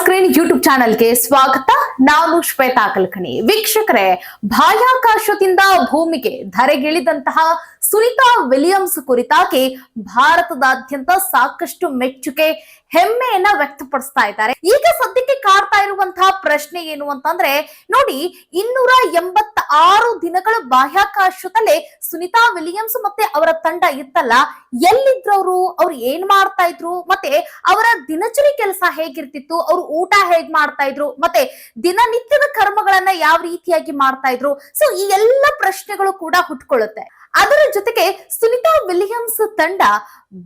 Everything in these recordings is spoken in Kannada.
ಸ್ಕ್ರೀನ್ ಯೂಟ್ಯೂಬ್ ಚಾನೆಲ್ಗೆ ಸ್ವಾಗತ. ನಾನು ಶ್ವೇತಾ ಕಲ್ಕಣಿ. ವೀಕ್ಷಕರೇ, ಬಾಹ್ಯಾಕಾಶದಿಂದ ಭೂಮಿಗೆ ಧರೆಗಿಳಿದಂತಹ ಸುನಿತಾ ವಿಲಿಯಮ್ಸ್ ಕುರಿತಾಗಿ ಭಾರತದಾದ್ಯಂತ ಸಾಕಷ್ಟು ಮೆಚ್ಚುಗೆ ಹೆಮ್ಮೆಯನ್ನ ವ್ಯಕ್ತಪಡಿಸ್ತಾ ಇದ್ದಾರೆ. ಈಗ ಸದ್ಯಕ್ಕೆ ಕಾಡ್ತಾ ಇರುವಂತಹ ಪ್ರಶ್ನೆ ಏನು ಅಂತಂದ್ರೆ, ನೋಡಿ, ಇನ್ನೂರ ಎಂಬತ್ತ ಆರು ದಿನಗಳ ಬಾಹ್ಯಾಕಾಶದಲ್ಲೇ ಸುನಿತಾ ವಿಲಿಯಮ್ಸ್ ಮತ್ತೆ ಅವರ ತಂಡ ಇತ್ತಲ್ಲ ಎಲ್ಲಿದ್ರು ಅವರು ಅವ್ರು ಏನ್ ಮಾಡ್ತಾ ಇದ್ರು? ಮತ್ತೆ ಅವರ ದಿನಚರಿ ಕೆಲಸ ಹೇಗಿರ್ತಿತ್ತು? ಅವ್ರು ಊಟ ಹೇಗ್ ಮಾಡ್ತಾ ಇದ್ರು? ಮತ್ತೆ ದಿನನಿತ್ಯದ ಕರ್ಮಗಳನ್ನ ಯಾವ ರೀತಿಯಾಗಿ ಮಾಡ್ತಾ ಇದ್ರು? ಸೊ ಈ ಎಲ್ಲ ಪ್ರಶ್ನೆಗಳು ಕೂಡ ಹುಟ್ಕೊಳ್ಳುತ್ತೆ. ಅದರ ಜೊತೆಗೆ ಸುನಿತಾ ವಿಲಿಯಮ್ಸ್ ತಂಡ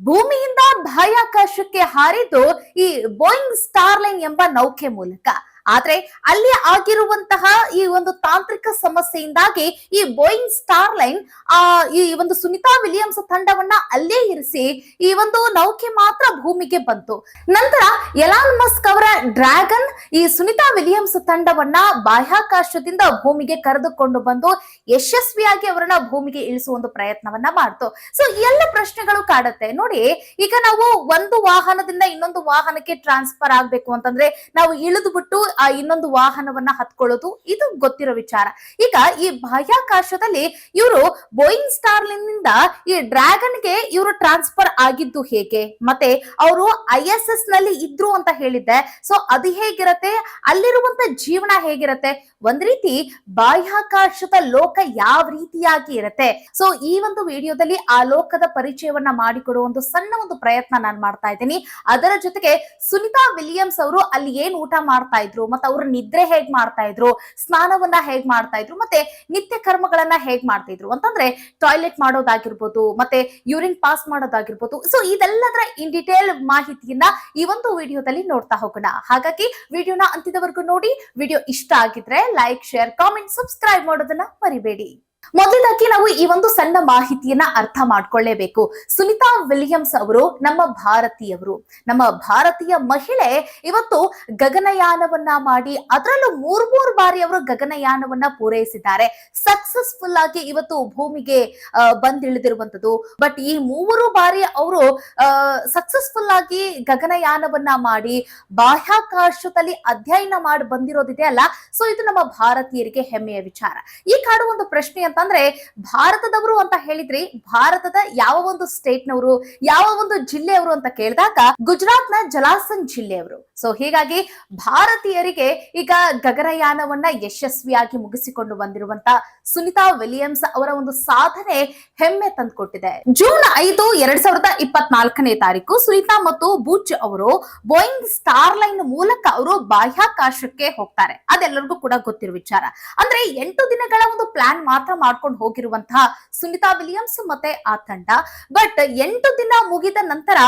ಭೂಮಿಯಿಂದ ಬಾಹ್ಯಾಕಾಶಕ್ಕೆ ಹಾರಿದ್ದು ಈ ಬೋಯಿಂಗ್ ಸ್ಟಾರ್ಲೈನ್ ಎಂಬ ನೌಕೆ ಮೂಲಕ. ಆದ್ರೆ ಅಲ್ಲಿ ಆಗಿರುವಂತಹ ಈ ಒಂದು ತಾಂತ್ರಿಕ ಸಮಸ್ಯೆಯಿಂದಾಗಿ ಈ ಬೋಯಿಂಗ್ ಸ್ಟಾರ್ ಲೈನ್ ಆ, ಈ ಒಂದು ಸುನಿತಾ ವಿಲಿಯಮ್ಸ್ ತಂಡವನ್ನ ಅಲ್ಲೇ ಇರಿಸಿ ಈ ಒಂದು ನೌಕೆ ಮಾತ್ರ ಭೂಮಿಗೆ ಬಂತು. ನಂತರ ಎಲಾನ್ ಮಸ್ಕ್ ಅವರ ಡ್ರ್ಯಾಗನ್ ಈ ಸುನಿತಾ ವಿಲಿಯಮ್ಸ್ ತಂಡವನ್ನ ಬಾಹ್ಯಾಕಾಶದಿಂದ ಭೂಮಿಗೆ ಕರೆದುಕೊಂಡು ಬಂದು ಯಶಸ್ವಿಯಾಗಿ ಅವರನ್ನ ಭೂಮಿಗೆ ಇಳಿಸುವ ಒಂದು ಪ್ರಯತ್ನವನ್ನ ಮಾಡ್ತು. ಸೊ ಎಲ್ಲ ಪ್ರಶ್ನೆಗಳು ಕಾಡುತ್ತೆ. ನೋಡಿ, ಈಗ ನಾವು ಒಂದು ವಾಹನದಿಂದ ಇನ್ನೊಂದು ವಾಹನಕ್ಕೆ ಟ್ರಾನ್ಸ್ಫರ್ ಆಗ್ಬೇಕು ಅಂತಂದ್ರೆ ನಾವು ಇಳಿದು ಬಿಟ್ಟು ಆ ಇನ್ನೊಂದು ವಾಹನವನ್ನ ಹತ್ಕೊಳ್ಳೋದು ಇದು ಗೊತ್ತಿರೋ ವಿಚಾರ. ಈಗ ಈ ಬಾಹ್ಯಾಕಾಶದಲ್ಲಿ ಇವರು ಬೋಯಿಂಗ್ ಸ್ಟಾರ್ಲಿನಿಂದ ಈ ಡ್ರ್ಯಾಗನ್ಗೆ ಇವರು ಟ್ರಾನ್ಸ್ಫರ್ ಆಗಿದ್ದು ಹೇಗೆ? ಮತ್ತೆ ಅವರು ಐ ಎಸ್ ಎಸ್ನಲ್ಲಿ ಇದ್ರು ಅಂತ ಹೇಳಿದ್ದೆ. ಸೊ ಅದು ಹೇಗಿರತ್ತೆ? ಅಲ್ಲಿರುವಂತ ಜೀವನ ಹೇಗಿರತ್ತೆ? ಒಂದ್ ರೀತಿ ಬಾಹ್ಯಾಕಾಶದ ಲೋಕ ಯಾವ ರೀತಿಯಾಗಿ ಇರತ್ತೆ? ಸೊ ಈ ಒಂದು ವಿಡಿಯೋದಲ್ಲಿ ಆ ಲೋಕದ ಪರಿಚಯವನ್ನ ಮಾಡಿಕೊಡುವ ಒಂದು ಸಣ್ಣ ಒಂದು ಪ್ರಯತ್ನ ನಾನು ಮಾಡ್ತಾ ಇದ್ದೀನಿ. ಅದರ ಜೊತೆಗೆ ಸುನಿತಾ ವಿಲಿಯಮ್ಸ್ ಅವರು ಅಲ್ಲಿ ಏನ್ ಊಟ ಮಾಡ್ತಾ ಇದ್ರು? ಮತ್ತೆ ಅವ್ರ ನಿದ್ರೆ ಹೇಗ್ ಮಾಡ್ತಾ ಇದ್ರು, ಸ್ನಾನವನ್ನ ಹೇಗ್ ಮಾಡ್ತಾ ಇದ್ರು, ಮತ್ತೆ ನಿತ್ಯ ಕರ್ಮಗಳನ್ನ ಹೇಗ್ ಮಾಡ್ತಾ ಇದ್ರು ಅಂತಂದ್ರೆ ಟಾಯ್ಲೆಟ್ ಮಾಡೋದಾಗಿರ್ಬೋದು, ಮತ್ತೆ ಯೂರಿನ್ ಪಾಸ್ ಮಾಡೋದಾಗಿರ್ಬೋದು. ಸೊ ಇದೆಲ್ಲದರ ಇನ್ ಡಿಟೇಲ್ ಮಾಹಿತಿಯನ್ನ ಈ ಒಂದು ವಿಡಿಯೋದಲ್ಲಿ ನೋಡ್ತಾ ಹೋಗೋಣ. ಹಾಗಾಗಿ ವಿಡಿಯೋನ ಅಂತಿದವರೆಗೂ ನೋಡಿ, ವಿಡಿಯೋ ಇಷ್ಟ ಆಗಿದ್ರೆ ಲೈಕ್ ಶೇರ್ ಕಾಮೆಂಟ್ ಸಬ್ಸ್ಕ್ರೈಬ್ ಮಾಡೋದನ್ನ ಮರಿಬೇಡಿ. ಮೊದಲಾಗಿ ನಾವು ಈ ಒಂದು ಸಣ್ಣ ಮಾಹಿತಿಯನ್ನ ಅರ್ಥ ಮಾಡ್ಕೊಳ್ಳೇಬೇಕು. ಸುನಿತಾ ವಿಲಿಯಮ್ಸ್ ಅವರು ನಮ್ಮ ಭಾರತೀಯವರು ನಮ್ಮ ಭಾರತೀಯ ಮಹಿಳೆ ಇವತ್ತು ಗಗನಯಾನವನ್ನ ಮಾಡಿ ಅದರಲ್ಲೂ ಮೂರ್ ಮೂರು ಬಾರಿ ಅವರು ಗಗನಯಾನವನ್ನ ಪೂರೈಸಿದ್ದಾರೆ. ಸಕ್ಸಸ್ಫುಲ್ ಆಗಿ ಇವತ್ತು ಭೂಮಿಗೆ ಬಂದಿಳಿದಿರುವಂತದ್ದು ಬಟ್ ಈ ಮೂವರು ಬಾರಿ ಅವರು ಸಕ್ಸಸ್ಫುಲ್ ಆಗಿ ಗಗನಯಾನವನ್ನ ಮಾಡಿ ಬಾಹ್ಯಾಕಾಶದಲ್ಲಿ ಅಧ್ಯಯನ ಮಾಡಿ ಬಂದಿರೋದಿದೆ ಅಲ್ಲ? ಸೊ, ಇದು ನಮ್ಮ ಭಾರತೀಯರಿಗೆ ಹೆಮ್ಮೆಯ ವಿಚಾರ. ಈ ಕಾಡು ಒಂದು ಪ್ರಶ್ನೆ ಅಂತಂದ್ರೆ ಭಾರತದವರು ಅಂತ ಹೇಳಿದ್ರಿ, ಭಾರತದ ಯಾವ ಒಂದು ಸ್ಟೇಟ್ ನವರು ಯಾವ ಒಂದು ಜಿಲ್ಲೆಯವರು ಅಂತ ಕೇಳಿದಾಗ ಗುಜರಾತ್ನ ಜಲಾಸನ್ ಜಿಲ್ಲೆಯವರು. ಸೊ ಹೀಗಾಗಿ ಭಾರತೀಯರಿಗೆ ಈಗ ಗಗನಯಾನವನ್ನ ಯಶಸ್ವಿಯಾಗಿ ಮುಗಿಸಿಕೊಂಡು ಬಂದಿರುವಂತ ಸುನಿತಾ ವಿಲಿಯಮ್ಸ್ ಅವರ ಒಂದು ಸಾಧನೆ ಹೆಮ್ಮೆ ತಂದುಕೊಟ್ಟಿದೆ. ಜೂನ್ ಐದು, ಎರಡ್ ಸಾವಿರದ ಇಪ್ಪತ್ನಾಲ್ಕನೇ ತಾರೀಕು ಸುನಿತಾ ಮತ್ತು ಬೂಚ್ ಅವರು ಬೋಯಿಂಗ್ ಸ್ಟಾರ್ ಲೈನ್ ಮೂಲಕ ಅವರು ಬಾಹ್ಯಾಕಾಶಕ್ಕೆ ಹೋಗ್ತಾರೆ. ಅದೆಲ್ಲರಿಗೂ ಕೂಡ ಗೊತ್ತಿರುವ ವಿಚಾರ. ಅಂದ್ರೆ ಎಂಟು ದಿನಗಳ ಒಂದು ಪ್ಲಾನ್ ಮಾತ್ರ ಮಾಡ್ಕೊಂಡು ಹೋಗಿರುವಂತಹ ಸುನಿತಾ ವಿಲಿಯಮ್ಸ್ ಮತ್ತೆ ಆ ತಂಡ. ಬಟ್ ಎಂಟು ದಿನ ಮುಗಿದ ನಂತರ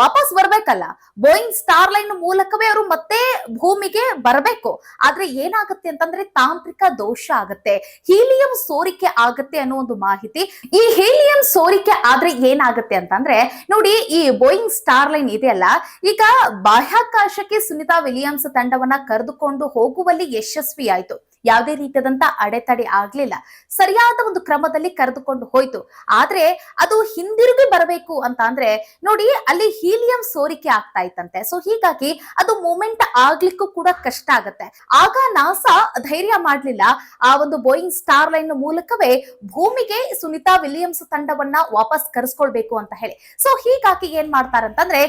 ವಾಪಸ್ ಬರ್ಬೇಕಲ್ಲ? ಬೋಯಿಂಗ್ ಸ್ಟಾರ್ ಲೈನ್ ಮೂಲಕವೇ ಅವರು ಮತ್ತೆ ಭೂಮಿಗೆ ಬರಬೇಕು. ಆದ್ರೆ ಏನಾಗುತ್ತೆ ಅಂತಂದ್ರೆ ತಾಂತ್ರಿಕ ದೋಷ ಆಗತ್ತೆ. ಹೀಲಿಯಂ ಸೋರಿಕೆ ಆಗತ್ತೆ ಅನ್ನೋ ಒಂದು ಮಾಹಿತಿ. ಈ ಹೀಲಿಯಂ ಸೋರಿಕೆ ಆದ್ರೆ ಏನಾಗುತ್ತೆ ಅಂತಂದ್ರೆ, ನೋಡಿ ಈ ಬೋಯಿಂಗ್ ಸ್ಟಾರ್ ಲೈನ್ ಇದೆಯಲ್ಲ ಈಗ ಬಾಹ್ಯಾಕಾಶಕ್ಕೆ ಸುನಿತಾ ವಿಲಿಯಮ್ಸ್ ತಂಡವನ್ನ ಕರೆದುಕೊಂಡು ಹೋಗುವಲ್ಲಿ ಯಶಸ್ವಿ ಆಯ್ತು ಯಾವುದೇ ರೀತಿಯಾದಂತ ಅಡೆತಡೆ ಆಗ್ಲಿಲ್ಲ. ಸರಿಯಾದ ಒಂದು ಕ್ರಮದಲ್ಲಿ ಕರೆದುಕೊಂಡು ಹೋಯ್ತು. ಆದ್ರೆ ಅದು ಹಿಂದಿರುಗಿ ಬರಬೇಕು ಅಂತ ಅಂದ್ರೆ ನೋಡಿ ಅಲ್ಲಿ ಹೀಲಿಯಂ ಸೋರಿಕೆ ಆಗ್ತಾ ಇತ್ತಂತೆ. ಸೊ ಹೀಗಾಗಿ ಅದು ಮೂಮೆಂಟ್ ಆಗ್ಲಿಕ್ಕೂ ಕೂಡ ಕಷ್ಟ ಆಗತ್ತೆ. ಆಗ ನಾಸಾ ಧೈರ್ಯ ಮಾಡ್ಲಿಲ್ಲ. ಆ ಒಂದು ಬೋಯಿಂಗ್ ಸ್ಟಾರ್ ಲೈನ್ ಮೂಲಕವೇ ಭೂಮಿಗೆ ಸುನಿತಾ ವಿಲಿಯಮ್ಸ್ ತಂಡವನ್ನ ವಾಪಸ್ ಕರೆಸ್ಕೊಳ್ಬೇಕು ಅಂತ ಹೇಳಿ. ಸೊ ಹೀಗಾಗಿ ಏನ್ ಮಾಡ್ತಾರಂತಂದ್ರೆ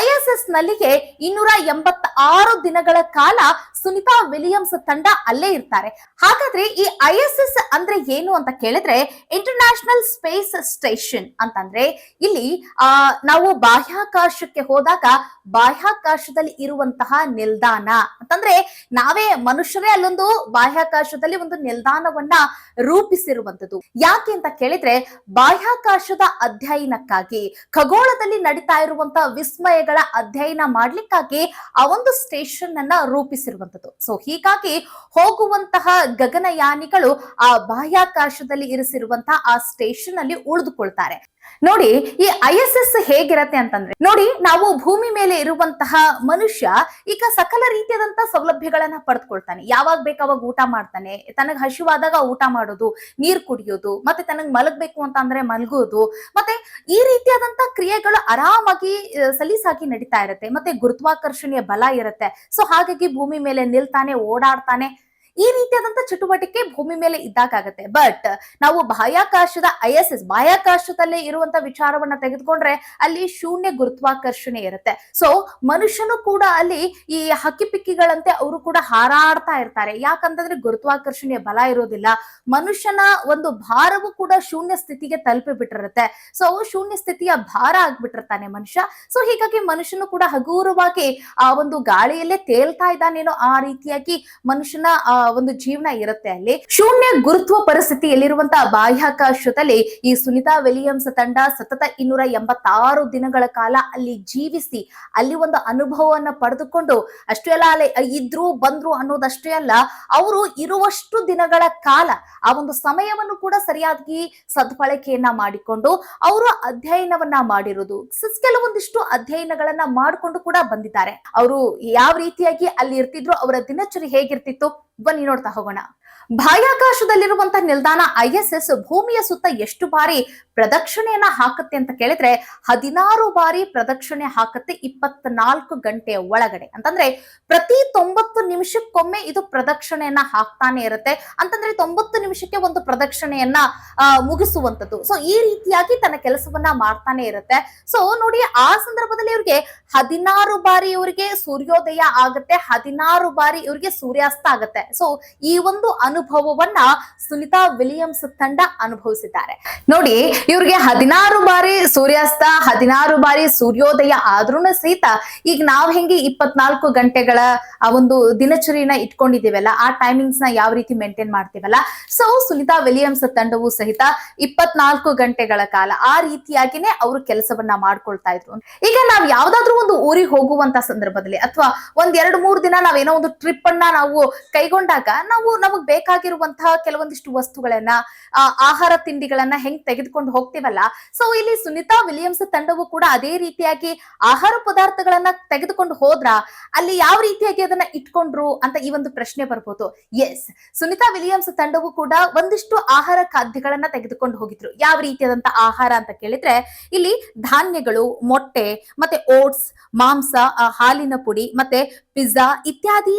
ಐ ಎಸ್ ಎಸ್ ನಲ್ಲಿಗೆ ಇನ್ನೂರ ಎಂಬತ್ತ ಆರು ದಿನಗಳ ಕಾಲ ಸುನಿತಾ ವಿಲಿಯಮ್ಸ್ ತಂಡ ಅಲ್ಲೇ ಇರ್ತಾರೆ. ಹಾಗಾದ್ರೆ ಈ ಐ ಎಸ್ ಎಸ್ ಅಂದ್ರೆ ಏನು ಅಂತ ಕೇಳಿದ್ರೆ ಇಂಟರ್ನ್ಯಾಷನಲ್ ಸ್ಪೇಸ್ ಸ್ಟೇಷನ್ ಅಂತಂದ್ರೆ ಇಲ್ಲಿ, ಆ, ನಾವು ಬಾಹ್ಯಾಕಾಶಕ್ಕೆ ಹೋದಾಗ ಬಾಹ್ಯಾಕಾಶದಲ್ಲಿ ಇರುವಂತಹ ನಿಲ್ದಾಣ ಅಂತಂದ್ರೆ ನಾವೇ ಮನುಷ್ಯರೇ ಅಲ್ಲೊಂದು ಬಾಹ್ಯಾಕಾಶದಲ್ಲಿ ಒಂದು ನಿಲ್ದಾಣವನ್ನ ರೂಪಿಸಿರುವಂತದ್ದು ಯಾಕೆ ಅಂತ ಕೇಳಿದ್ರೆ ಬಾಹ್ಯಾಕಾಶದ ಅಧ್ಯಯನಕ್ಕಾಗಿ, ಖಗೋಳದಲ್ಲಿ ನಡೀತಾ ಇರುವಂತಹ ವಿಸ್ಮಯಗಳ ಅಧ್ಯಯನ ಮಾಡ್ಲಿಕ್ಕಾಗಿ ಆ ಒಂದು ಸ್ಟೇಷನ್ ಅನ್ನ ರೂಪಿಸಿರುವಂತದ್ದು ಸೊ ಹೀಗಾಗಿ ಹೋಗುವಂತಹ ಗಗನಯಾನಿಗಳು ಆ ಬಾಹ್ಯಾಕಾಶದಲ್ಲಿ ಇರಿಸಿರುವಂತಹ ಆ ಸ್ಟೇಷನ್ ಅಲ್ಲಿ ಉಳಿದುಕೊಳ್ತಾರೆ. ನೋಡಿ, ಈ ಐ ಎಸ್ ಎಸ್ ಹೇಗಿರತ್ತೆ ಅಂತಂದ್ರೆ, ನೋಡಿ, ನಾವು ಭೂಮಿ ಮೇಲೆ ಇರುವಂತಹ ಮನುಷ್ಯ ಈಗ ಸಕಲ ರೀತಿಯಾದಂತಹ ಸೌಲಭ್ಯಗಳನ್ನ ಪಡೆದುಕೊಳ್ತಾನೆ. ಯಾವಾಗ ಬೇಕಾವಾಗ ಊಟ ಮಾಡ್ತಾನೆ. ತನಗ್ ಹಸಿವಾದಾಗ ಊಟ ಮಾಡೋದು, ನೀರ್ ಕುಡಿಯೋದು, ಮತ್ತೆ ತನಗ್ ಮಲಗ್ಬೇಕು ಅಂತ ಅಂದ್ರೆ ಮಲಗೋದು, ಮತ್ತೆ ಈ ರೀತಿಯಾದಂತಹ ಕ್ರಿಯೆಗಳು ಆರಾಮಾಗಿ ಸಲೀಸಾಗಿ ನಡೀತಾ ಇರುತ್ತೆ. ಮತ್ತೆ ಗುರುತ್ವಾಕರ್ಷಣೆಯ ಬಲ ಇರುತ್ತೆ. ಸೊ ಹಾಗಾಗಿ ಭೂಮಿ ಮೇಲೆ ನಿಲ್ತಾನೆ, ಓಡಾಡ್ತಾನೆ. ಈ ರೀತಿಯಾದಂತ ಚಟುವಟಿಕೆ ಭೂಮಿ ಮೇಲೆ ಇದ್ದಾಗತ್ತೆ ಬಟ್ ನಾವು ಬಾಹ್ಯಾಕಾಶದ ಐ ಎಸ್ ಎಸ್ ಬಾಹ್ಯಾಕಾಶದಲ್ಲೇ ಇರುವಂತ ವಿಚಾರವನ್ನ ತೆಗೆದುಕೊಂಡ್ರೆ ಅಲ್ಲಿ ಶೂನ್ಯ ಗುರುತ್ವಾಕರ್ಷಣೆ ಇರುತ್ತೆ. ಸೊ ಮನುಷ್ಯನು ಕೂಡ ಅಲ್ಲಿ ಈ ಹಕ್ಕಿಪಿಕ್ಕಿಗಳಂತೆ ಅವರು ಕೂಡ ಹಾರಾಡ್ತಾ ಇರ್ತಾರೆ. ಯಾಕಂತಂದ್ರೆ ಗುರುತ್ವಾಕರ್ಷಣೆಯ ಬಲ ಇರೋದಿಲ್ಲ. ಮನುಷ್ಯನ ಒಂದು ಭಾರವು ಕೂಡ ಶೂನ್ಯ ಸ್ಥಿತಿಗೆ ತಲುಪಿ ಬಿಟ್ಟಿರುತ್ತೆ ಸೊ ಶೂನ್ಯ ಸ್ಥಿತಿಯ ಭಾರ ಆಗ್ಬಿಟ್ಟಿರ್ತಾನೆ ಮನುಷ್ಯ. ಸೊ ಹೀಗಾಗಿ ಮನುಷ್ಯನು ಕೂಡ ಹಗೂರವಾಗಿ ಆ ಒಂದು ಗಾಳಿಯಲ್ಲೇ ತೇಲ್ತಾ ಇದ್ದಾನೇನೋ ಆ ರೀತಿಯಾಗಿ ಮನುಷ್ಯನ ಆ ಒಂದು ಜೀವನ ಇರುತ್ತೆ ಅಲ್ಲಿ. ಶೂನ್ಯ ಗುರುತ್ವ ಪರಿಸ್ಥಿತಿಯಲ್ಲಿರುವಂತಹ ಬಾಹ್ಯಾಕಾಶದಲ್ಲಿ ಈ ಸುನಿತಾ ವಿಲಿಯಮ್ಸ್ ತಂಡ ಸತತ ಇನ್ನೂರ ಎಂಬತ್ತಾರು ದಿನಗಳ ಕಾಲ ಅಲ್ಲಿ ಜೀವಿಸಿ, ಅಲ್ಲಿ ಒಂದು ಅನುಭವವನ್ನ ಪಡೆದುಕೊಂಡು ಅಷ್ಟೇ ಅಲ್ಲ ಅಲ್ಲಿ ಇದ್ರು ಬಂದ್ರು ಅನ್ನೋದಷ್ಟೇ ಅಲ್ಲ, ಅವರು ಇರುವಷ್ಟು ದಿನಗಳ ಕಾಲ ಆ ಒಂದು ಸಮಯವನ್ನು ಕೂಡ ಸರಿಯಾಗಿ ಸದ್ಬಳಕೆಯನ್ನ ಮಾಡಿಕೊಂಡು ಅವರು ಅಧ್ಯಯನವನ್ನ ಮಾಡಿರೋದು ಕೆಲವೊಂದಿಷ್ಟು ಅಧ್ಯಯನಗಳನ್ನ ಮಾಡಿಕೊಂಡು ಕೂಡ ಬಂದಿದ್ದಾರೆ. ಅವರು ಯಾವ ರೀತಿಯಾಗಿ ಅಲ್ಲಿ ಇರ್ತಿದ್ರು, ಅವರ ದಿನಚರಿ ಹೇಗಿರ್ತಿತ್ತು? ಬನ್ನಿ ನೋಡ್ತಾ ಹೋಗೋಣ. ಬಾಹ್ಯಾಕಾಶದಲ್ಲಿರುವಂತಹ ನಿಲ್ದಾಣ ಐ ಎಸ್ ಎಸ್ ಭೂಮಿಯ ಸುತ್ತ ಎಷ್ಟು ಬಾರಿ ಪ್ರದಕ್ಷಿಣೆಯನ್ನ ಹಾಕುತ್ತೆ ಅಂತ ಕೇಳಿದ್ರೆ ಹದಿನಾರು ಬಾರಿ ಪ್ರದಕ್ಷಿಣೆ ಹಾಕುತ್ತೆ ಇಪ್ಪತ್ನಾಲ್ಕು ಗಂಟೆಯ ಒಳಗಡೆ. ಅಂತಂದ್ರೆ ಪ್ರತಿ ತೊಂಬತ್ತು ನಿಮಿಷಕ್ಕೊಮ್ಮೆ ಇದು ಪ್ರದಕ್ಷಿಣೆಯನ್ನ ಹಾಕ್ತಾನೆ ಇರುತ್ತೆ. ಅಂತಂದ್ರೆ ತೊಂಬತ್ತು ನಿಮಿಷಕ್ಕೆ ಒಂದು ಪ್ರದಕ್ಷಿಣೆಯನ್ನ ಮುಗಿಸುವಂತದ್ದು ಸೊ ಈ ರೀತಿಯಾಗಿ ತನ್ನ ಕೆಲಸವನ್ನ ಮಾಡ್ತಾನೆ ಇರುತ್ತೆ. ಸೊ ನೋಡಿ ಆ ಸಂದರ್ಭದಲ್ಲಿ ಇವ್ರಿಗೆ ಹದಿನಾರು ಬಾರಿ ಇವರಿಗೆ ಸೂರ್ಯೋದಯ ಆಗುತ್ತೆ, ಹದಿನಾರು ಬಾರಿ ಇವರಿಗೆ ಸೂರ್ಯಾಸ್ತ ಆಗುತ್ತೆ. ಸೊ ಈ ಒಂದು ಅನುಭವವನ್ನ ಸುನಿತಾ ವಿಲಿಯಮ್ಸ್ ತಂಡ ಅನುಭವಿಸಿದ್ದಾರೆ. ನೋಡಿ, ಇವ್ರಿಗೆ ಹದಿನಾರು ಬಾರಿ ಸೂರ್ಯಾಸ್ತ, ಹದಿನಾರು ಬಾರಿ ಸೂರ್ಯೋದಯ ಆದ್ರೂ ಸಹಿತ ಈಗ ನಾವ್ ಹೆಂಗೆ ಇಪ್ಪತ್ನಾಲ್ಕು ಗಂಟೆಗಳ ಆ ಒಂದು ದಿನಚರಿನ ಇಟ್ಕೊಂಡಿದ್ದೀವಲ್ಲ, ಆ ಟೈಮಿಂಗ್ಸ್ನ ಯಾವ ರೀತಿ ಮೇಂಟೈನ್ ಮಾಡ್ತೀವಲ್ಲ? ಸೊ ಸುನಿತಾ ವಿಲಿಯಮ್ಸ್ ತಂಡವು ಸಹಿತ ಇಪ್ಪತ್ನಾಲ್ಕು ಗಂಟೆಗಳ ಕಾಲ ಆ ರೀತಿಯಾಗಿನೇ ಅವರು ಕೆಲಸವನ್ನ ಮಾಡ್ಕೊಳ್ತಾ ಇದ್ರು. ಈಗ ನಾವ್ ಯಾವ್ದಾದ್ರು ಒಂದು ಊರಿಗೆ ಹೋಗುವಂತ ಸಂದರ್ಭದಲ್ಲಿ ಅಥವಾ ಒಂದ್ ಎರಡು ಮೂರ್ ದಿನ ನಾವೇನೋ ಒಂದು ಟ್ರಿಪ್ ಅನ್ನ ನಾವು ಕೈಗೊಂಡಾಗ ನಾವು ನಮಗ್ ಬೇಕಾಗಿರುವಂತಹ ಕೆಲವೊಂದಿಷ್ಟು ವಸ್ತುಗಳನ್ನ ಆಹಾರ ತಿಂಡಿಗಳನ್ನ ಹೆಂಗ್ ತೆಗೆದುಕೊಂಡು ಹೋಗ್ತೀವಲ್ಲ? ಸೊ ಇಲ್ಲಿ ಸುನಿತಾ ವಿಲಿಯಮ್ಸ್ ತಂಡವು ಕೂಡ ಅದೇ ರೀತಿಯಾಗಿ ಆಹಾರ ಪದಾರ್ಥಗಳನ್ನ ತೆಗೆದುಕೊಂಡು ಹೋದ್ರ ಅಲ್ಲಿ ಯಾವ ರೀತಿಯಾಗಿ ಅದನ್ನ ಇಟ್ಕೊಂಡ್ರು ಅಂತ ಈ ಒಂದು ಪ್ರಶ್ನೆ ಬರ್ಬೋದು. ಎಸ್ ಸುನಿತಾ ವಿಲಿಯಮ್ಸ್ ತಂಡವು ಕೂಡ ಒಂದಿಷ್ಟು ಆಹಾರ ಖಾದ್ಯಗಳನ್ನ ತೆಗೆದುಕೊಂಡು ಹೋಗಿದ್ರು. ಯಾವ ರೀತಿಯಾದಂತ ಆಹಾರ ಅಂತ ಕೇಳಿದ್ರೆ, ಇಲ್ಲಿ ಧಾನ್ಯಗಳು, ಮೊಟ್ಟೆ, ಮತ್ತೆ ಓಟ್ಸ್, ಮಾಂಸ ಹಾಲಿನ ಪುಡಿ, ಮತ್ತೆ ಪಿಜ್ಜಾ ಇತ್ಯಾದಿ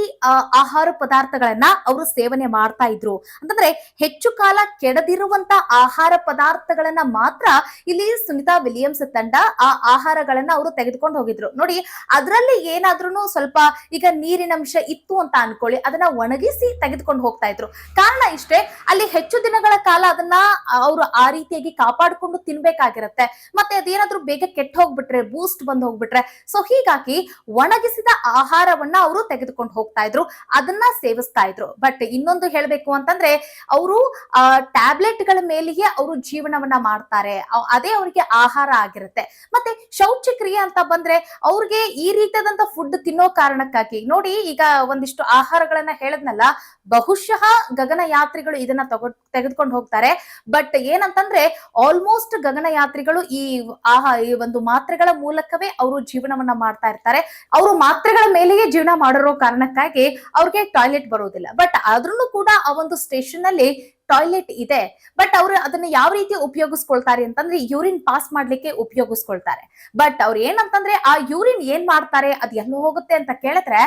ಆಹಾರ ಪದಾರ್ಥಗಳನ್ನ ಅವರು ಸೇವನೆ ಮಾಡ್ತಾ ಇದ್ರು. ಅಂತಂದ್ರೆ ಹೆಚ್ಚು ಕಾಲ ಕೆಡದಿರುವಂತ ಆಹಾರ ಪದಾರ್ಥಗಳನ್ನ ಮಾತ್ರ ಇಲ್ಲಿ ಸುನಿತಾ ವಿಲಿಯಮ್ಸ್ ತಂಡ ಆ ಆಹಾರಗಳನ್ನ ಅವರು ತೆಗೆದುಕೊಂಡು ಹೋಗಿದ್ರು. ನೋಡಿ, ಅದರಲ್ಲಿ ಏನಾದ್ರೂ ಸ್ವಲ್ಪ ಈಗ ನೀರಿನಂಶ ಇತ್ತು ಅಂತ ಅನ್ಕೊಳ್ಳಿ, ಅದನ್ನ ಒಣಗಿಸಿ ತೆಗೆದುಕೊಂಡು ಹೋಗ್ತಾ ಇದ್ರು. ಕಾರಣ ಇಷ್ಟೇ, ಅಲ್ಲಿ ಹೆಚ್ಚು ದಿನಗಳ ಕಾಲ ಅದನ್ನ ಅವರು ಆ ರೀತಿಯಾಗಿ ಕಾಪಾಡಿಕೊಂಡು ತಿನ್ಬೇಕಾಗಿರತ್ತೆ. ಮತ್ತೆ ಅದೇನಾದ್ರೂ ಬೇಗ ಕೆಟ್ಟ ಹೋಗ್ಬಿಟ್ರೆ ಬೂಸ್ಟ್ ಬಂದ್ ಹೋಗ್ಬಿಟ್ರೆ ಸೊ ಹೀಗಾಗಿ ಒಣಗಿಸಿದ ಆಹಾರವನ್ನ ಅವರು ತೆಗೆದುಕೊಂಡು ಹೋಗ್ತಾ ಇದ್ರು, ಅದನ್ನ ಸೇವಿಸ್ತಾ ಇದ್ರು. ಬಟ್ ಇನ್ನೊಂದು ಹೇಳ್ಬೇಕು ಅಂತಂದ್ರೆ, ಅವರು ಟ್ಯಾಬ್ಲೆಟ್ಗಳ ಮೇಲೆಯೇ ಅವರು ಜೀವನವನ್ನ ಮಾಡ್ತಾರೆ. ಅದೇ ಅವರಿಗೆ ಆಹಾರ ಆಗಿರುತ್ತೆ. ಮತ್ತೆ ಶೌಚಕ್ರಿಯೆ ಅಂತ ಬಂದ್ರೆ, ಅವ್ರಿಗೆ ಈ ರೀತಿಯಾದಂತ ಫುಡ್ ತಿನ್ನೋ ಕಾರಣಕ್ಕಾಗಿ. ನೋಡಿ, ಈಗ ಒಂದಿಷ್ಟು ಆಹಾರಗಳನ್ನ ಹೇಳದ್ನಲ್ಲ ಬಹುಶಃ ಗಗನಯಾತ್ರಿಗಳು ಇದನ್ನ ತಗೊ, ತೆಗೆದುಕೊಂಡು ಹೋಗ್ತಾರೆ. ಬಟ್ ಏನಂತಂದ್ರೆ ಆಲ್ಮೋಸ್ಟ್ ಗಗನಯಾತ್ರಿಗಳು ಈ ಆಹಾ, ಈ ಒಂದು ಮಾತ್ರೆಗಳ ಮೂಲಕವೇ ಅವರು ಜೀವನವನ್ನ ಮಾಡ್ತಾ ಇರ್ತಾರೆ. ಅವರು ಮಾತ್ರೆಗಳ ಮೇಲೆಯೇ ಜೀವನ ಮಾಡಿರೋ ಕಾರಣಕ್ಕಾಗಿ ಅವ್ರಿಗೆ ಟಾಯ್ಲೆಟ್ ಬರೋದಿಲ್ಲ. ಬಟ್ ಆದ್ರೂ ಕೂಡ ಆ ಒಂದು ಸ್ಟೇಷನ್ ಅಲ್ಲಿ ಟಾಯ್ಲೆಟ್ ಇದೆ ಬಟ್ ಅವರು ಅದನ್ನ ಯಾವ ರೀತಿ ಉಪಯೋಗಿಸ್ಕೊಳ್ತಾರೆ ಅಂತಂದ್ರೆ ಯೂರಿನ್ ಪಾಸ್ ಮಾಡ್ಲಿಕ್ಕೆ ಉಪಯೋಗಿಸ್ಕೊಳ್ತಾರೆ. ಬಟ್ ಅವ್ರು ಏನಂತಂದ್ರೆ ಆ ಯೂರಿನ್ ಏನ್ ಮಾಡ್ತಾರೆ, ಅದ್ ಎಲ್ಲ ಹೋಗುತ್ತೆ ಅಂತ ಕೇಳಿದ್ರೆ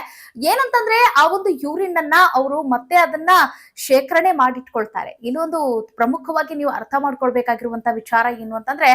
ಏನಂತಂದ್ರೆ ಆ ಒಂದು ಯೂರಿನ್ ಅನ್ನ ಅವರು ಮತ್ತೆ ಅದನ್ನ ಶೇಖರಣೆ ಮಾಡಿಟ್ಕೊಳ್ತಾರೆ. ಇನ್ನೊಂದು ಪ್ರಮುಖವಾಗಿ ನೀವು ಅರ್ಥ ಮಾಡ್ಕೊಳ್ಬೇಕಾಗಿರುವಂತ ವಿಚಾರ ಏನು ಅಂತಂದ್ರೆ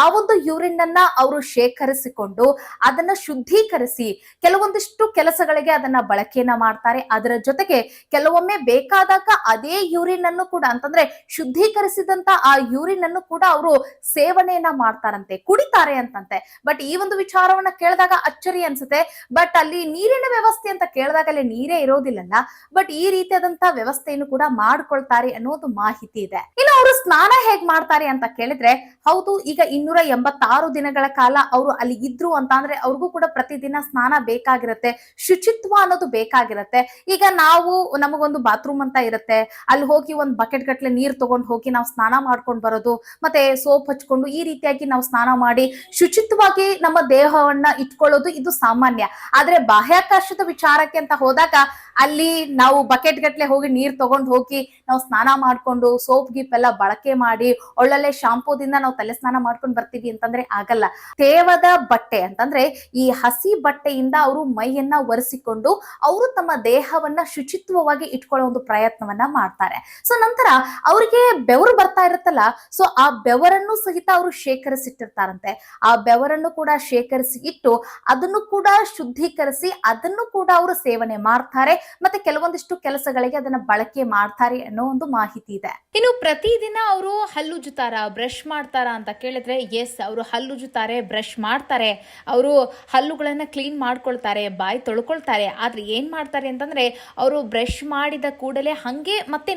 ಆ ಒಂದು ಯೂರಿನ್ ಅನ್ನ ಅವರು ಶೇಖರಿಸಿಕೊಂಡು ಅದನ್ನ ಶುದ್ಧೀಕರಿಸಿ ಕೆಲವೊಂದಿಷ್ಟು ಕೆಲಸಗಳಿಗೆ ಅದನ್ನ ಬಳಕೆಯನ್ನ ಮಾಡ್ತಾರೆ. ಅದರ ಜೊತೆಗೆ ಕೆಲವೊಮ್ಮೆ ಬೇಕಾದಾಗ ಅದೇ ಯೂರಿನ್ ಅನ್ನು ಕೂಡ ಅಂತಂದ್ರೆ ಶುದ್ಧೀಕರಿಸಿದಂತ ಆ ಯೂರಿನ್ ಅನ್ನು ಕೂಡ ಅವರು ಸೇವನೆಯನ್ನ ಮಾಡ್ತಾರಂತೆ, ಕುಡಿತಾರೆ ಅಂತಂತೆ. ಬಟ್ ಈ ಒಂದು ವಿಚಾರವನ್ನ ಕೇಳಿದಾಗ ಅಚ್ಚರಿ ಅನ್ಸುತ್ತೆ. ಬಟ್ ಅಲ್ಲಿ ನೀರಿನ ವ್ಯವಸ್ಥೆ ಅಂತ ಕೇಳಿದಾಗ ಅಲ್ಲಿ ನೀರೇ ಇರೋದಿಲ್ಲಲ್ಲ. ಬಟ್ ಈ ರೀತಿಯಾದಂತ ವ್ಯವಸ್ಥೆಯನ್ನು ಕೂಡ ಮಾಡ್ಕೊಳ್ತಾರೆ ಅನ್ನೋದು ಮಾಹಿತಿ ಇದೆ. ಇನ್ನು ಅವರು ಸ್ನಾನ ಹೇಗ್ ಮಾಡ್ತಾರೆ ಅಂತ ಕೇಳಿದ್ರೆ, ಹೌದು, ಈಗ ಇನ್ನೂರ ಎಂಬತ್ತಾರು ದಿನಗಳ ಕಾಲ ಅವರು ಅಲ್ಲಿ ಇದ್ರು ಅಂತ ಅಂದ್ರೆ ಅವ್ರಿಗೂ ಕೂಡ ಪ್ರತಿದಿನ ಸ್ನಾನ ಬೇಕಾಗಿರುತ್ತೆ, ಶುಚಿತ್ವ ಅನ್ನೋದು ಬೇಕಾಗಿರುತ್ತೆ. ಈಗ ನಾವು ನಮಗೊಂದು ಬಾತ್ರೂಮ್ ಅಂತ ಇರುತ್ತೆ, ಅಲ್ಲಿ ಹೋಗಿ ಒಂದ್ ಬಕೆಟ್ ಬಕೆಟ್ ಗಟ್ಟಲೆ ನೀರು ತಗೊಂಡು ಹೋಗಿ ನಾವು ಸ್ನಾನ ಮಾಡ್ಕೊಂಡು ಬರೋದು, ಮತ್ತೆ ಸೋಪ್ ಹಚ್ಕೊಂಡು ಈ ರೀತಿಯಾಗಿ ನಾವು ಸ್ನಾನ ಮಾಡಿ ಶುಚಿತ್ವವಾಗಿ ನಮ್ಮ ದೇಹವನ್ನ ಇಟ್ಕೊಳ್ಳೋದು ಇದು ಸಾಮಾನ್ಯ. ಆದ್ರೆ ಬಾಹ್ಯಾಕಾಶದ ವಿಚಾರಕ್ಕೆ ಅಂತ ಹೋದಾಗ ಅಲ್ಲಿ ನಾವು ಬಕೆಟ್ ಗಟ್ಟಲೆ ಹೋಗಿ ನೀರ್ ತಗೊಂಡು ಹೋಗಿ ನಾವು ಸ್ನಾನ ಮಾಡ್ಕೊಂಡು ಸೋಪ್ ಗೀಪ್ ಎಲ್ಲ ಬಳಕೆ ಮಾಡಿ ಒಳ್ಳೊಳ್ಳೆ ಶಾಂಪೂದಿಂದ ನಾವು ತಲೆ ಸ್ನಾನ ಮಾಡ್ಕೊಂಡು ಬರ್ತೀವಿ ಅಂತಂದ್ರೆ ಆಗಲ್ಲ. ತೇವದ ಬಟ್ಟೆ ಅಂತಂದ್ರೆ ಈ ಹಸಿ ಬಟ್ಟೆಯಿಂದ ಅವರು ಮೈಯನ್ನ ಒರೆಸಿಕೊಂಡು ಅವರು ತಮ್ಮ ದೇಹವನ್ನ ಶುಚಿತ್ವವಾಗಿ ಇಟ್ಕೊಳ್ಳೋ ಒಂದು ಪ್ರಯತ್ನವನ್ನ ಮಾಡ್ತಾರೆ. ಸೊ ನಂತರ ಅವರಿಗೆ ಬೆವರು ಬರ್ತಾ ಇರುತ್ತಲ್ಲ ಸೊ ಆ ಬೆವರನ್ನು ಸಹಿತ ಅವರು ಶೇಖರಿಸಿಟ್ಟಿರ್ತಾರಂತೆ. ಆ ಬೆವರನ್ನು ಕೂಡ ಶೇಖರಿಸಿ ಇಟ್ಟು ಅದನ್ನು ಕೂಡ ಶುದ್ಧೀಕರಿಸಿ ಅದನ್ನು ಕೂಡ ಅವರು ಸೇವನೆ ಮಾಡ್ತಾರೆ. ಮತ್ತೆ ಕೆಲವೊಂದಿಷ್ಟು ಕೆಲಸಗಳಿಗೆ ಅದನ್ನ ಬಳಕೆ ಮಾಡ್ತಾರೆ ಅನ್ನೋ ಒಂದು ಮಾಹಿತಿ ಇದೆ. ಇನ್ನು ಪ್ರತಿದಿನ ಅವರು ಹಲ್ಲುಜ್ಜುತ್ತಾರ ಬ್ರಷ್ ಮಾಡ್ತಾರ ಅಂತ ಕೇಳಿದ್ರೆ ಎಸ್ ಅವರು ಹಲ್ಲುಜ್ಜುತ್ತಾರೆ ಬ್ರಷ್ ಮಾಡ್ತಾರೆ. ಅವರು ಹಲ್ಲುಗಳನ್ನ ಕ್ಲೀನ್ ಮಾಡ್ಕೊಳ್ತಾರೆ, ಬಾಯಿ ತೊಳ್ಕೊಳ್ತಾರೆ. ಆದ್ರೆ ಏನ್ ಮಾಡ್ತಾರೆ ಅಂತಂದ್ರೆ, ಅವರು ಬ್ರಷ್ ಮಾಡಿದ ಕೂಡಲೇ ಹಂಗೆ ಮತ್ತೆ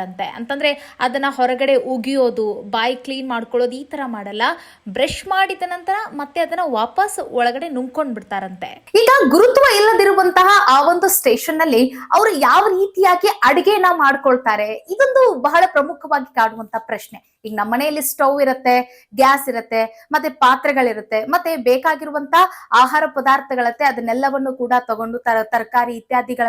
ನುಂಗ್ಕೊಂಡ್ಬಿಡ್ತಾರಂತೆ ಅಂತಂದ್ರೆ ಅದನ್ನ ಹೊರಗಡೆ ಉಗಿಯೋದು, ಬಾಯಿ ಕ್ಲೀನ್ ಮಾಡ್ಕೊಳ್ಳೋದು ಈ ತರ ಮಾಡಲ್ಲ. ಬ್ರಷ್ ಮಾಡಿದ ನಂತರ ಮತ್ತೆ ಅದನ್ನ ವಾಪಸ್ ಒಳಗಡೆ ನುಂಗ್ಕೊಂಡ್ ಬಿಡ್ತಾರಂತೆ. ಈಗ ಗುರುತ್ವ ಇಲ್ಲದಿರುವಂತಹ ಆ ಒಂದು ಸ್ಟೇಷನ್ನಲ್ಲಿ ಅವರು ಯಾವ ರೀತಿಯಾಗಿ ಅಡಿಗೆನ ಮಾಡ್ಕೊಳ್ತಾರೆ? ಇದೊಂದು ಬಹಳ ಪ್ರಮುಖವಾಗಿ ಕಾಡುವಂತ ಪ್ರಶ್ನೆ. ಈಗ ನಮ್ಮ ಮನೆಯಲ್ಲಿ ಸ್ಟವ್ ಇರುತ್ತೆ ಗ್ಯಾಸ್ ಇರುತ್ತೆ, ಮತ್ತೆ ಪಾತ್ರೆಗಳಿರುತ್ತೆ, ಮತ್ತೆ ಬೇಕಾಗಿರುವಂತ ಆಹಾರ ಪದಾರ್ಥಗಳತ್ತೆ ಅದನ್ನೆಲ್ಲವನ್ನು ಕೂಡ ತಗೊಂಡು ತರ ತರಕಾರಿ ಇತ್ಯಾದಿಗಳ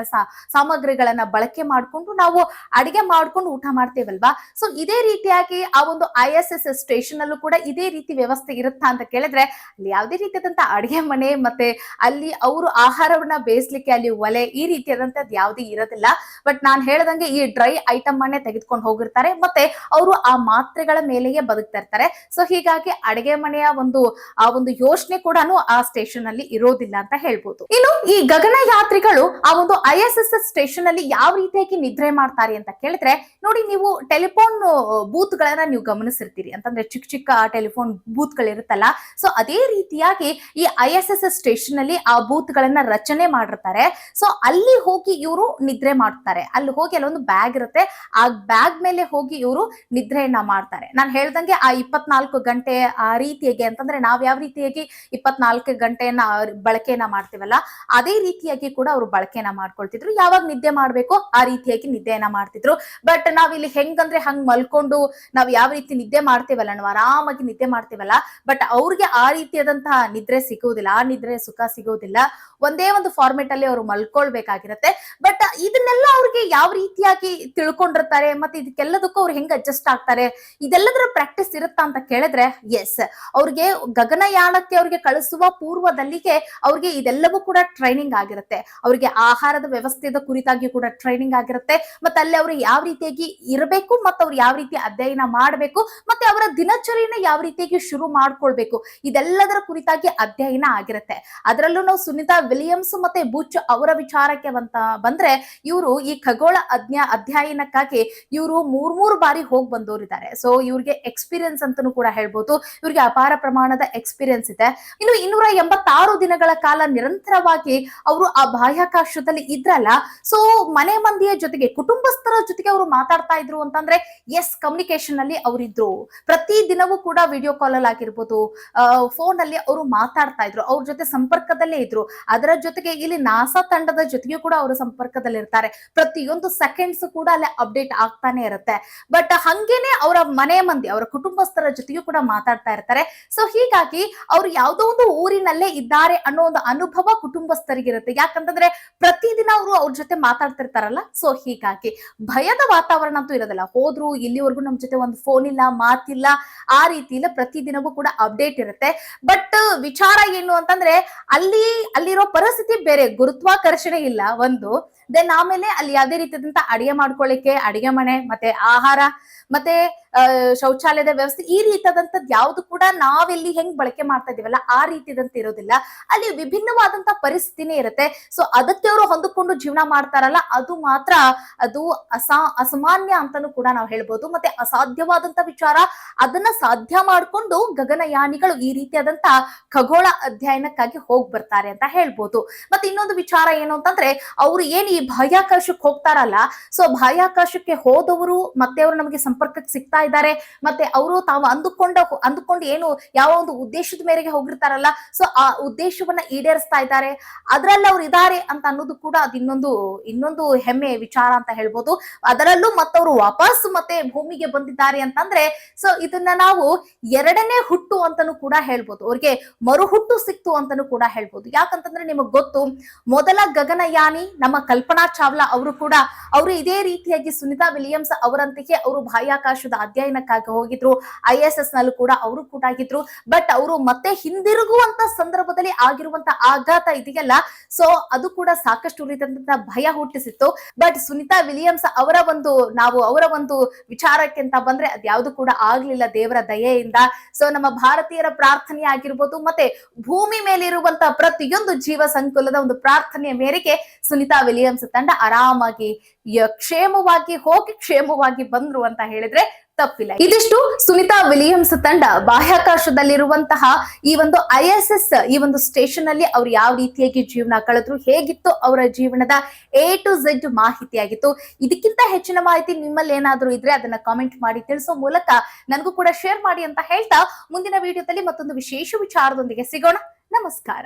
ಸಾಮಗ್ರಿಗಳನ್ನ ಬಳಕೆ ಮಾಡ್ಕೊಂಡು ನಾವು ಅಡಿಗೆ ಮಾಡ್ಕೊಂಡು ಊಟ ಮಾಡ್ತೇವಲ್ವಾ? ಸೊ ಇದೇ ರೀತಿಯಾಗಿ ಆ ಒಂದು ಐ ಎಸ್ ಎಸ್ ಸ್ಟೇಷನ್ ಅಲ್ಲೂ ಕೂಡ ಇದೇ ರೀತಿ ವ್ಯವಸ್ಥೆ ಇರುತ್ತಾ ಅಂತ ಕೇಳಿದ್ರೆ, ಅಲ್ಲಿ ಯಾವುದೇ ರೀತಿಯಾದಂತಹ ಅಡಿಗೆ ಮನೆ ಮತ್ತೆ ಅಲ್ಲಿ ಅವರು ಆಹಾರವನ್ನ ಬೇಯಿಸ್ಲಿಕ್ಕೆ ಅಲ್ಲಿ ಒಲೆ ಈ ರೀತಿಯಾದಂತದ್ದು ಯಾವುದೇ ಇರೋದಿಲ್ಲ. ಬಟ್ ನಾನು ಹೇಳ್ದಂಗೆ ಈ ಡ್ರೈ ಐಟಮ್ ಅನ್ನೇ ತೆಗೆದುಕೊಂಡು ಹೋಗಿರ್ತಾರೆ. ಮತ್ತೆ ಅವರು ಆ ಮಾತ್ರೆಗಳ ಮೇಲೆಯೇ ಬದುಕ್ತಾ ಇರ್ತಾರೆ. ಸೊ ಹೀಗಾಗಿ ಅಡಿಗೆ ಮನೆಯ ಒಂದು, ಆ ಒಂದು ಯೋಚನೆ ಕೂಡ ಆ ಸ್ಟೇಷನ್ ಅಲ್ಲಿ ಇರೋದಿಲ್ಲ ಅಂತ ಹೇಳ್ಬೋದು. ಇನ್ನು ಈ ಗಗನಯಾತ್ರಿಗಳು ಆ ಒಂದು I S S S station ಅಲ್ಲಿ ಯಾವ ರೀತಿಯಾಗಿ ನಿದ್ರೆ ಮಾಡ್ತಾರೆ ಅಂತ ಕೇಳಿದ್ರೆ, ನೋಡಿ ನೀವು ಟೆಲಿಫೋನ್ ಬೂತ್ ಗಳನ್ನ ನೀವು ಗಮನಿಸಿರ್ತೀರಿ. ಅಂತಂದ್ರೆ ಚಿಕ್ಕ ಚಿಕ್ಕ ಟೆಲಿಫೋನ್ ಬೂತ್ ಗಳಿರುತ್ತಲ್ಲ ಸೊ ಅದೇ ರೀತಿಯಾಗಿ ಈ I S S S station ಅಲ್ಲಿ ಆ ಬೂತ್ ಗಳನ್ನ ರಚನೆ ಮಾಡಿರ್ತಾರೆ. ಸೊ ಅಲ್ಲಿ ಹೋಗಿ ಇವರು ನಿದ್ರೆ ಮಾಡ್ತಾರೆ. ಅಲ್ಲಿ ಹೋಗಿ ಅಲ್ಲೊಂದು ಬ್ಯಾಗ್ ಇರುತ್ತೆ. ಆ ಬ್ಯಾಗ್ ಮೇಲೆ ಹೋಗಿ ಇವರು ನಿದ್ರೆಯನ್ನ ಮಾಡ್ತಾರೆ. ನಾನು ಹೇಳ್ದಂಗೆ ಆ ಇಪ್ಪತ್ನಾಲ್ಕು ಗಂಟೆ ಆ ರೀತಿಯಾಗಿ ಅಂತಂದ್ರೆ ನಾವ್ ಯಾವ ರೀತಿಯಾಗಿ ಇಪ್ಪತ್ನಾಲ್ಕು ಗಂಟೆಯನ್ನ ಬಳಕೆಯನ್ನ ಮಾಡ್ತೀವಲ್ಲ, ಅದೇ ರೀತಿಯಾಗಿ ಕೂಡ ಅವರು ಬಳಕೆಯನ್ನ ಮಾಡ್ಕೊಳ್ತಿದ್ರು. ಯಾವಾಗ ನಿದ್ದೆ ಮಾಡ್ಬೇಕು ಆ ರೀತಿಯಾಗಿ ನಿದ್ದೆಯನ್ನ ಮಾಡ್ತಿದ್ರು. ಬಟ್ ನಾವ್ ಇಲ್ಲಿ ಹೆಂಗಂದ್ರೆ ಹಂಗ್ ಮಲ್ಕೊಂಡು ನಾವ್ ಯಾವ ರೀತಿ ನಿದ್ದೆ ಮಾಡ್ತೀವಲ್ಲ, ನಾವು ಆರಾಮಾಗಿ ನಿದ್ದೆ ಮಾಡ್ತೀವಲ್ಲ, ಬಟ್ ಅವ್ರಿಗೆ ಆ ರೀತಿಯಾದಂತಹ ನಿದ್ರೆ ಸಿಗುವುದಿಲ್ಲ, ಆ ನಿದ್ರೆ ಸುಖ ಸಿಗುವುದಿಲ್ಲ. ಒಂದೇ ಒಂದು ಫಾರ್ಮೆಟ್ ಅಲ್ಲಿ ಅವರು ಮಲ್ಕೊಳ್ಬೇಕಾಗಿರತ್ತೆ. ಬಟ್ ಇದನ್ನೆಲ್ಲ ಅವ್ರಿಗೆ ಯಾವ ರೀತಿಯಾಗಿ ತಿಳ್ಕೊಂಡಿರ್ತಾರೆ, ಮತ್ತೆ ಇದಕ್ಕೆಲ್ಲದಕ್ಕೂ ಹೆಂಗ್ ಅಡ್ಜಸ್ಟ್ ಆಗ್ತಾರೆ? ಇದೆಲ್ಲದರ ಪ್ರಾಕ್ಟೀಸ್ ಇರುತ್ತಾ ಅಂತ ಕೇಳಿದ್ರೆ ಎಸ್ ಅವ್ರಿಗೆ ಗಗನಯಾನಕ್ಕೆ ಅವ್ರಿಗೆ ಕಳಿಸುವ ಪೂರ್ವದಲ್ಲಿಗೆ ಅವ್ರಿಗೆ ಇದೆಲ್ಲವೂ ಕೂಡ ಟ್ರೈನಿಂಗ್ ಆಗಿರುತ್ತೆ. ಅವ್ರಿಗೆ ಆಹಾರದ ವ್ಯವಸ್ಥೆದ ಕುರಿತಾಗಿ ಕೂಡ ಟ್ರೈನಿಂಗ್ ಆಗಿರುತ್ತೆ. ಮತ್ತೆ ಅಲ್ಲಿ ಅವರು ಯಾವ ರೀತಿಯಾಗಿ ಇರಬೇಕು, ಮತ್ತೆ ಅವ್ರು ಯಾವ ರೀತಿ ಅಧ್ಯಯನ ಮಾಡಬೇಕು, ಮತ್ತೆ ಅವರ ದಿನಚರಿನ ಯಾವ ರೀತಿಯಾಗಿ ಶುರು ಮಾಡ್ಕೊಳ್ಬೇಕು, ಇದೆಲ್ಲದರ ಕುರಿತಾಗಿ ಅಧ್ಯಯನ ಆಗಿರುತ್ತೆ. ಅದರಲ್ಲೂ ನಾವು ಸುನಿತಾ ವಿಲಿಯಮ್ಸ್ ಮತ್ತೆ ಬುಚ್ ಅವರ ವಿಚಾರಕ್ಕೆ ಬಂತ, ಬಂದ್ರೆ ಇವರು ಈ ಖಗೋಳ ಅಜ್ಞಾ ಅಧ್ಯಯನಕ್ಕಾಗಿ ಇವರು ಮೂರ್ ಮೂರು ಬಾರಿ ಹೋಗಿ ಬಂದವರಿದ್ದಾರೆ ಸೊ ಇವ್ರಿಗೆ ಎಕ್ಸ್ಪೀರಿಯನ್ಸ್ ಅಂತಾನೂ ಕೂಡ ಹೇಳ್ಬೋದು. ಇವ್ರಿಗೆ ಅಪಾರ ಪ್ರಮಾಣದ ಎಕ್ಸ್ಪೀರಿಯನ್ಸ್ ಇದೆ. ಇನ್ನು ಇನ್ನೂರ ಎಂಬತ್ತಾರು ದಿನಗಳ ಕಾಲ ನಿರಂತರವಾಗಿ ಅವರು ಆ ಬಾಹ್ಯಾಕಾಶದಲ್ಲಿ ಇದ್ರಲ್ಲ ಸೊ ಮನೆ ಮಂದಿಯ ಜೊತೆಗೆ ಕುಟುಂಬಸ್ಥರ ಜೊತೆಗೆ ಅವರು ಮಾತಾಡ್ತಾ ಇದ್ರು ಅಂತಂದ್ರೆ ಎಸ್ ಕಮ್ಯುನಿಕೇಶನ್ ಅಲ್ಲಿ ಅವರಿದ್ರು. ಪ್ರತಿ ದಿನವೂ ಕೂಡ ವಿಡಿಯೋ ಕಾಲ್ ಅಲ್ಲಿ ಆಗಿರ್ಬೋದು ಫೋನ್ ಅಲ್ಲಿ ಅವರು ಮಾತಾಡ್ತಾ ಇದ್ರು. ಅವ್ರ ಜೊತೆ ಸಂಪರ್ಕದಲ್ಲೇ ಇದ್ರು. ಅದರ ಜೊತೆಗೆ ಇಲ್ಲಿ ನಾಸಾ ತಂಡದ ಜೊತೆಗೆ ಕೂಡ ಅವರು ಸಂಪರ್ಕದಲ್ಲಿ ಇರ್ತಾರೆ ಪ್ರತಿಯೊಂದು ಸೆಕೆಂಡ್ಸ್ ಕೂಡ ಅಲ್ಲಿ ಅಪ್ಡೇಟ್ ಆಗ್ತಾನೆ ಇರುತ್ತೆ. ಬಟ್ ಹಂಗೇನೆ ಅವರ ಮನೆ ಮಂದಿ, ಅವರ ಕುಟುಂಬಸ್ಥರ ಜೊತೆಗೂ ಕೂಡ ಮಾತಾಡ್ತಾ ಇರ್ತಾರೆ. ಸೊ ಹೀಗಾಗಿ ಅವ್ರು ಯಾವ್ದೋ ಒಂದು ಊರಿನಲ್ಲೇ ಇದ್ದಾರೆ ಅನ್ನೋ ಒಂದು ಅನುಭವ ಕುಟುಂಬಸ್ಥರಿಗಿರುತ್ತೆ. ಯಾಕಂತಂದ್ರೆ ಪ್ರತಿದಿನ ಅವರು ಅವ್ರ ಜೊತೆ ಮಾತಾಡ್ತಿರ್ತಾರಲ್ಲ ಸೊ ಹೀಗಾಗಿ ಭಯದ ವಾತಾವರಣ ಅಂತೂ ಇರೋದಿಲ್ಲ. ಹೋದ್ರು, ಇಲ್ಲಿವರೆಗೂ ನಮ್ ಜೊತೆ ಒಂದು ಫೋನ್ ಇಲ್ಲ, ಮಾತಿಲ್ಲ, ಆ ರೀತಿ ಇಲ್ಲ ಪ್ರತಿದಿನವೂ ಕೂಡ ಅಪ್ಡೇಟ್ ಇರುತ್ತೆ. ಬಟ್ ವಿಚಾರ ಏನು ಅಂತಂದ್ರೆ ಅಲ್ಲಿ, ಅಲ್ಲಿರೋ ಪರಿಸ್ಥಿತಿ ಬೇರೆ, ಗುರುತ್ವಾಕರ್ಷಣೆ ಇಲ್ಲ ಒಂದು. ದೆನ್ ಆಮೇಲೆ ಅಲ್ಲಿ ಯಾವುದೇ ರೀತಿಯಾದಂತ ಅಡಿಗೆ ಮಾಡ್ಕೊಳ್ಳಿಕ್ಕೆ, ಅಡಿಗೆ ಮನೆ, ಮತ್ತೆ ಆಹಾರ para ಮತ್ತೆ ಶೌಚಾಲಯದ ವ್ಯವಸ್ಥೆ ಈ ರೀತಿಯಾದಂತದ್ ಯಾವ್ದು ಕೂಡ ನಾವೆಲ್ಲಿ ಹೆಂಗ್ ಬಳಕೆ ಮಾಡ್ತಾ ಇದೀವಲ್ಲ ಆ ರೀತಿದಂತ ಇರೋದಿಲ್ಲ. ಅಲ್ಲಿ ವಿಭಿನ್ನವಾದಂತ ಪರಿಸ್ಥಿತಿನೇ ಇರುತ್ತೆ. ಸೊ ಅದಕ್ಕೆ ಅವರು ಹೊಂದಿಕೊಂಡು ಜೀವನ ಮಾಡ್ತಾರಲ್ಲ, ಅದು ಮಾತ್ರ ಅದು ಅಸಾ, ಅಸಾಮಾನ್ಯ ಅಂತಾನೂ ಕೂಡ ನಾವು ಹೇಳ್ಬೋದು. ಮತ್ತೆ ಅಸಾಧ್ಯವಾದಂತ ವಿಚಾರ, ಅದನ್ನ ಸಾಧ್ಯ ಮಾಡಿಕೊಂಡು ಗಗನಯಾನಿಗಳು ಈ ರೀತಿಯಾದಂತ ಖಗೋಳ ಅಧ್ಯಯನಕ್ಕಾಗಿ ಹೋಗ್ ಬರ್ತಾರೆ ಅಂತ ಹೇಳ್ಬೋದು. ಮತ್ತೆ ಇನ್ನೊಂದು ವಿಚಾರ ಏನು ಅಂತಂದ್ರೆ, ಅವ್ರು ಏನ್ ಈ ಬಾಹ್ಯಾಕಾಶಕ್ಕೆ ಹೋಗ್ತಾರಲ್ಲ, ಸೊ ಬಾಹ್ಯಾಕಾಶಕ್ಕೆ ಹೋದವರು ಮತ್ತೆ ಅವರು ನಮಗೆ ಸಂಪರ್ಕಕ್ಕೆ ಸಿಗ್ತಾ ಇದ್ದಾರೆ. ಮತ್ತೆ ಅವರು ತಾವು ಅಂದುಕೊಂಡ ಅಂದುಕೊಂಡು ಏನು ಯಾವ ಒಂದು ಉದ್ದೇಶದ ಮೇರೆಗೆ ಹೋಗಿರ್ತಾರಲ್ಲ ಸೊ ಆ ಉದ್ದೇಶವನ್ನ ಈಡೇರಿಸ್ತಾ ಇದ್ದಾರೆ. ಅದರಲ್ಲಿ ಅವ್ರು ಇದಾರೆ ಅಂತ ಅನ್ನೋದು ಕೂಡ ಅದು ಇನ್ನೊಂದು ಇನ್ನೊಂದು ಹೆಮ್ಮೆ ವಿಚಾರ ಅಂತ ಹೇಳ್ಬೋದು. ಅದರಲ್ಲೂ ಮತ್ತವರು ವಾಪಸ್ ಮತ್ತೆ ಭೂಮಿಗೆ ಬಂದಿದ್ದಾರೆ ಅಂತಂದ್ರೆ ಸೊ ಇದನ್ನ ನಾವು ಎರಡನೇ ಹುಟ್ಟು ಅಂತಾನೂ ಕೂಡ ಹೇಳ್ಬೋದು. ಅವ್ರಿಗೆ ಮರುಹುಟ್ಟು ಸಿಕ್ತು ಅಂತಾನೂ ಕೂಡ ಹೇಳ್ಬೋದು. ಯಾಕಂತಂದ್ರೆ ನಿಮಗ್ ಗೊತ್ತು, ಮೊದಲ ಗಗನಯಾನಿ ನಮ್ಮ ಕಲ್ಪನಾ ಚಾವ್ಲಾ ಅವರು ಕೂಡ, ಅವರು ಇದೇ ರೀತಿಯಾಗಿ ಸುನಿತಾ ವಿಲಿಯಮ್ಸ್ ಅವರಂತೆಯೇ ಅವರು ಬಾಹ್ಯಾಕಾಶದ ಅಧ್ಯಯನಕ್ಕಾಗಿ ಹೋಗಿದ್ರು, ಐ ಎಸ್ ಎಸ್ ನಲ್ಲೂ ಕೂಡ ಅವರು ಕೂಡ ಆಗಿದ್ರು. ಬಟ್ ಅವರು ಮತ್ತೆ ಹಿಂದಿರುಗುವಂತ ಸಂದರ್ಭದಲ್ಲಿ ಆಗಿರುವಂತ ಆಘಾತ ಇದೆಯಲ್ಲ ಸೊ ಅದು ಕೂಡ ಸಾಕಷ್ಟು ರೀತಿಯಾದಂತಹ ಭಯ ಹುಟ್ಟಿಸಿತ್ತು. ಬಟ್ ಸುನಿತಾ ವಿಲಿಯಮ್ಸ್ ಅವರ ಒಂದು, ನಾವು ಅವರ ಒಂದು ವಿಚಾರಕ್ಕೆ ಅಂತ ಬಂದ್ರೆ ಅದ್ಯಾವುದು ಕೂಡ ಆಗ್ಲಿಲ್ಲ ದೇವರ ದಯೆಯಿಂದ. ಸೊ ನಮ್ಮ ಭಾರತೀಯರ ಪ್ರಾರ್ಥನೆ ಆಗಿರ್ಬೋದು, ಮತ್ತೆ ಭೂಮಿ ಮೇಲಿರುವಂತಹ ಪ್ರತಿಯೊಂದು ಜೀವ ಸಂಕುಲದ ಒಂದು ಪ್ರಾರ್ಥನೆಯ ಮೇರೆಗೆ ಸುನಿತಾ ವಿಲಿಯಮ್ಸ್ ತಂಡ ಆರಾಮಾಗಿ ಕ್ಷೇಮವಾಗಿ ಹೋಗಿ ಕ್ಷೇಮವಾಗಿ ಬಂದ್ರು ಅಂತ ಹೇಳಿದ್ರೆ ತಪ್ಪಿಲ್ಲ. ಇದಿಷ್ಟು ಸುನಿತಾ ವಿಲಿಯಮ್ಸ್ ತಂಡ ಬಾಹ್ಯಾಕಾಶದಲ್ಲಿರುವಂತಹ ಈ ಒಂದು ಐ ಎಸ್ ಎಸ್ ಈ ಒಂದು ಸ್ಟೇಷನ್ ಅಲ್ಲಿ ಅವ್ರು ಯಾವ ರೀತಿಯಾಗಿ ಜೀವನ ಕಳೆದ್ರು, ಹೇಗಿತ್ತು ಅವರ ಜೀವನದ ಎ ಟು ಝೆಡ್ ಮಾಹಿತಿಯಾಗಿತ್ತು. ಇದಕ್ಕಿಂತ ಹೆಚ್ಚಿನ ಮಾಹಿತಿ ನಿಮ್ಮಲ್ಲಿ ಏನಾದ್ರೂ ಇದ್ರೆ ಅದನ್ನ ಕಾಮೆಂಟ್ ಮಾಡಿ ತಿಳಿಸೋ ಮೂಲಕ ನನಗೂ ಕೂಡ ಶೇರ್ ಮಾಡಿ ಅಂತ ಹೇಳ್ತಾ ಮುಂದಿನ ವಿಡಿಯೋದಲ್ಲಿ ಮತ್ತೊಂದು ವಿಶೇಷ ವಿಚಾರದೊಂದಿಗೆ ಸಿಗೋಣ. ನಮಸ್ಕಾರ.